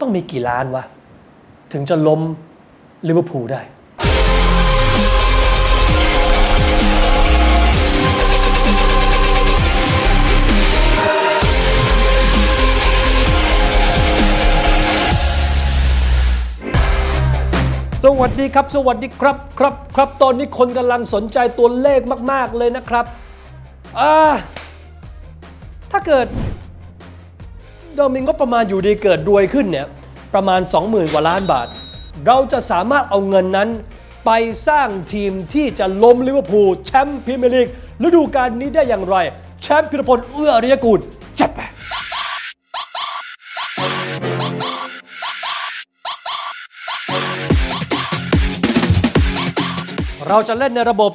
ต้องมีกี่ล้านวะ ถึงจะล้มลิเวอร์พูลได้สวัสดีครับ สวัสดีครับครับครับตอนนี้คนกำลังสนใจตัวเลขมาก ๆ เลยนะครับอ่าถ้าเกิด เรามีงบประมาณอยู่ดีเกิดรวยขึ้นเนี่ยประมาณ 20,000 กว่าล้านบาท เราจะสามารถเอาเงินนั้นไปสร้างทีมที่จะล้มลิเวอร์พูลแชมป์พรีเมียร์ลีกฤดูกาลนี้ได้อย่างไร แชมป์พิรพลเอื้ออริยกูลจัดไปเราจะเล่นในระบบ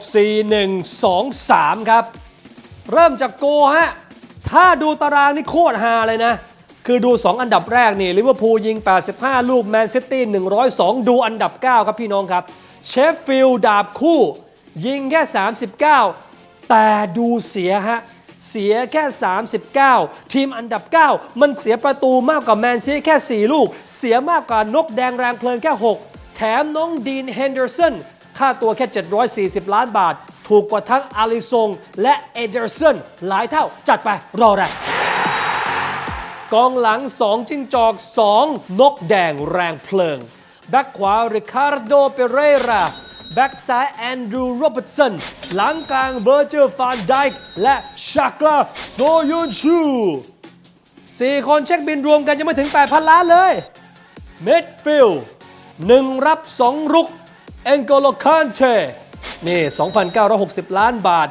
4-1-2-3 ครับ เริ่มจากโกฮะ ถ้าดูตารางนี่โคตรฮาเลยนะ คือดู 2 อันดับแรกนี่ลิเวอร์พูลยิง 85 ลูกแมนซิตี้102 ดูอันดับ 9 ครับพี่น้องครับเชฟฟิลด์ดาบคู่ ยิงแค่ 39 แต่ดูเสียฮะ เสียแค่ 39 ทีมอันดับ 9 มันเสียประตูมากกว่าแมนซีแค่ 4 ลูก เสียมากกว่านกแดงแรงเพลิงแค่ 6 แถมน้องดีนเฮนเดอร์สันค่าตัวแค่ 740 ล้านบาท ถูกกว่าทั้งอาริซงและเอเดอร์สันหลายเท่าจัดไปรอแรก กองหลัง 2 จิ้งจอก 2 นกแดงแรงเพลิง แบ็คขวาริคาร์โดเปเรราแบ็คซ้ายแอนดรูว์โรเบิร์ตสันหลังกลางเบอร์เจอร์ฟานไดค์และชากลาโซยุนชูสี่คนเช็คบินรวมกันยังไม่ถึง 8,000 ล้านเลยมิดฟิลด์หนึ่งรับสองรุกเอนโกโลคานเทนี่ 2,960 ล้านบาท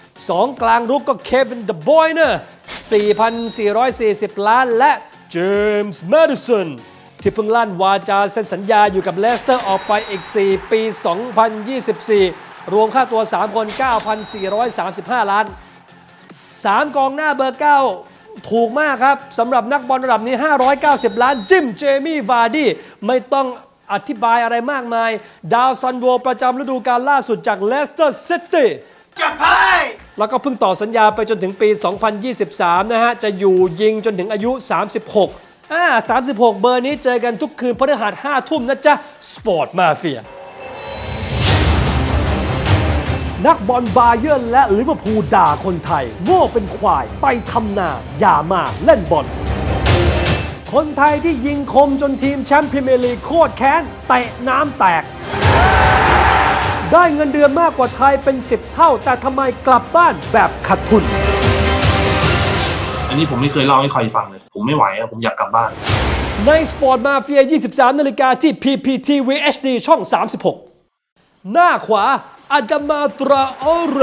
2 กลางรุกก็เควินเดอะบอยเนอร์ 4,440 ล้านและเจมส์แมดิสันที่เพิ่งลั่นวาจาเซ็นสัญญาอยู่กับเลสเตอร์ออกไปอีก 4 ปี 2024 รวมค่าตัว 3 คน 9,435 ล้าน 3 กองหน้าเบอร์ 9 ถูกมากครับสำหรับนักบอลระดับนี้ 590 ล้าน จิมเจมี่วาร์ดี้ไม่ต้องอธิบายอะไรมากมาย ดาวซันโวประจำฤดูกาลล่าสุดจากเลสเตอร์ซิตี้ จับไพ่แล้วก็เพิ่งต่อสัญญาไปจนถึงปี 2023 นะฮะ จะอยู่ยิงจนถึงอายุ 36 อ่า 36 เบอร์นี้เจอกันทุกคืนพฤหัส5ทุ่มนะจ๊ะ สปอร์ตมาเฟีย นักบอลบาเยิร์นและลิเวอร์พูลด่าคนไทย โง่เป็นควายไปทำนา อย่ามาเล่นบอลคนไทยที่ยิงคมจนทีมแชมป์พรีเมียร์ลีกโคตรแค้นเตะน้ำแตก ได้เงินเดือนมากกว่าไทยเป็น 10 เท่า แต่ทำไมกลับบ้านแบบขาดทุน อันนี้ผมไม่เคยเล่าให้ใครฟังเลย ผมไม่ไหวอะผมอยากกลับบ้าน ในสปอร์ตมาเฟีย 23 นาฬิกาที่ PPTV HD ช่อง 36 หน้าขวาอาดามาตราโอเร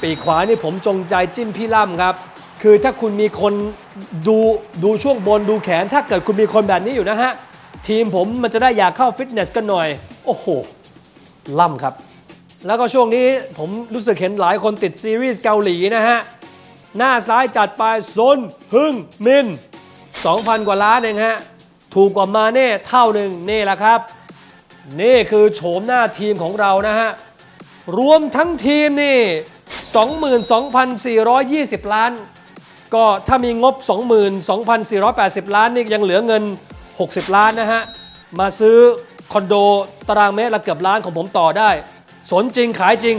ปีกขวานี่ผมจงใจจิ้มพี่ล่ำครับ คือถ้าคุณมีคนดูดูช่วงบนดูแขน ถ้าเกิดคุณมีคนแบบนี้อยู่นะฮะ ทีมผมมันจะได้อยากเข้าฟิตเนสกันหน่อย โอ้โห ล่ำครับ แล้วก็ช่วงนี้ผมรู้สึกเห็นหลายคนติดซีรีส์เกาหลีนะฮะ หน้าซ้ายจัดไปซนฮึงมิน 2,000 กว่าล้านเองฮะ ถูกกว่ามาเน่เท่าหนึ่งนี่แหละครับ นี่คือโฉมหน้าทีมของเรานะฮะ รวมทั้งทีมนี่ 22,420 ล้าน ก็ถ้ามีงบ 22,480 ล้านนี่ยังเหลือเงิน 60 ล้านนะฮะ มาซื้อ คอนโดตารางเมตรละเกือบล้านของผมต่อได้ สนจริงขายจริง